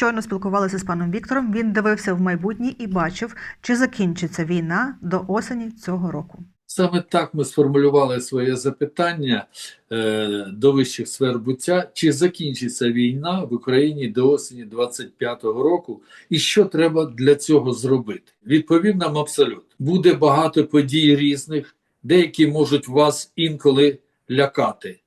щойно спілкувалися з паном Віктором. Він дивився в майбутнє і бачив, чи закінчиться війна до осені цього року. Саме так ми сформулювали своє запитання е, до вищих сфер буття, чи закінчиться війна в Україні до осені 25-го року, і що треба для цього зробити? Відповів нам абсолютно. Буде багато подій різних, деякі можуть вас інколи лякати.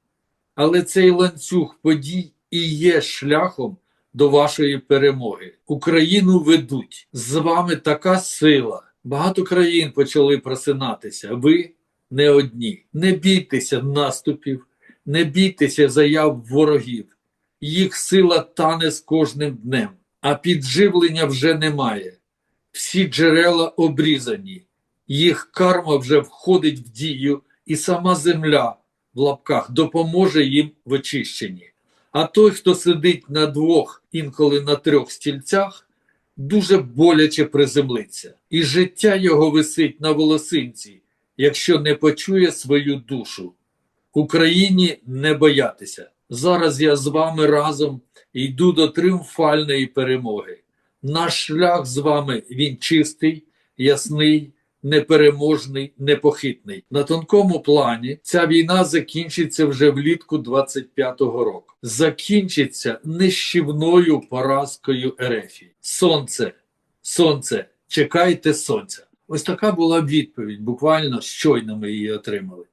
Але цей ланцюг подій і є шляхом до вашої перемоги. Україну ведуть. З вами така сила. Багато країн почали просинатися. Ви не одні. Не бійтеся наступів, не бійтеся заяв ворогів. Їх сила тане з кожним днем, а підживлення вже немає. Всі джерела обрізані, їх карма вже входить в дію, і сама земля в лапках допоможе їм в очищенні. А той, хто сидить на двох, інколи на трьох стільцях, дуже боляче приземлиться, і життя його висить на волосинці, якщо не почує свою душу. Україні не боятися. Зараз я з вами разом йду до тріумфальної перемоги. Наш шлях з вами він чистий, ясний, непереможний, непохитний. На тонкому плані ця війна закінчиться вже влітку 25-го року. Закінчиться нищівною поразкою Ерефії. Сонце, сонце, чекайте сонця. Ось така була відповідь. Буквально щойно ми її отримали.